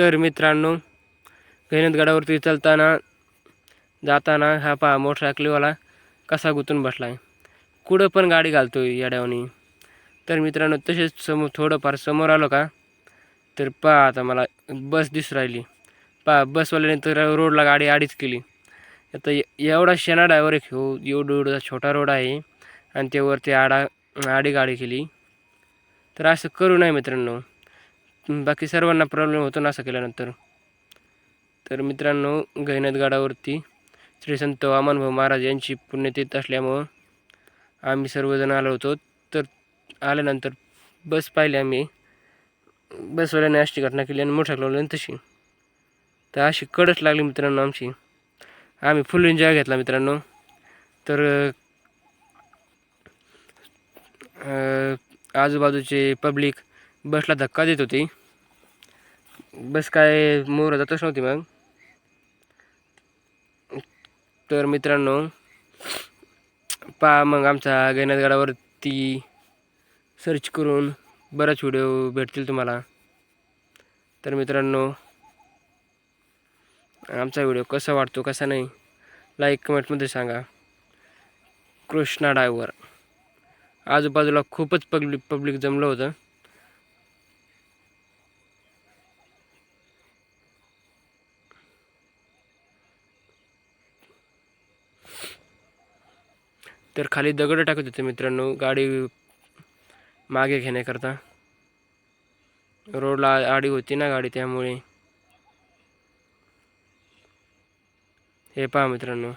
तर मित्रांनो गडावरती चालताना जाताना हा पहा मोटरसायकलीवाला कसा गुंतून बसला आहे कुठं पण गाडी घालतो येड्यावनी तर मित्रांनो तसेच समोर थोडंफार समोर आलो का तर पहा आता मला बस दिसू राहिली. पहा बसवाल्याने तर रोडला गाडी आडीच केली. आता एवढा शेणा डायवर एक हो एवढं एवढा छोटा रोड आहे आणि त्यावरती आडा आडी गाडी केली. तर असं करू नये मित्रांनो. बाकी सर्वांना प्रॉब्लेम होतो ना असं केल्यानंतर. तर मित्रांनो गडावरती श्री संत वामनभाऊ महाराज यांची पुण्यतीत असल्यामुळं आम्ही सर्वजण आलो होतो. तर आल्यानंतर बस पाहिली आम्ही. बसवाल्याने अशी घटना केली आणि मोटरसायकलवाल्याने तशी. तर अशी कडच लागली मित्रांनो आमची. आम्ही फुल एन्जॉय घेतला मित्रांनो. तर आजूबाजूचे पब्लिक बसला धक्का देत होती. बस काय मोर जातच नव्हती मग. तर मित्रांनो पहा मग आमचा गणेशगडावरती सर्च करून बराच व्हिडिओ भेटतील तुम्हाला. तर मित्रांनो आमचा व्हिडिओ कसा वाटतो कसा नाही लाईक कमेंटमध्ये सांगा. कृष्णा डायव्हर. आजूबाजूला खूपच पब्लिक पब्लिक जमलं होतं. तर खाली दगड टाकत होते मित्रांनो गाडी मागे घेण्याकरता. रोडला आडी होती ना गाडी त्यामुळे. हे पहा मित्रांनो.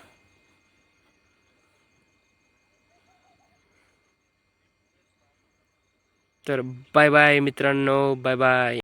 तर बाय बाय मित्रांनो बाय बाय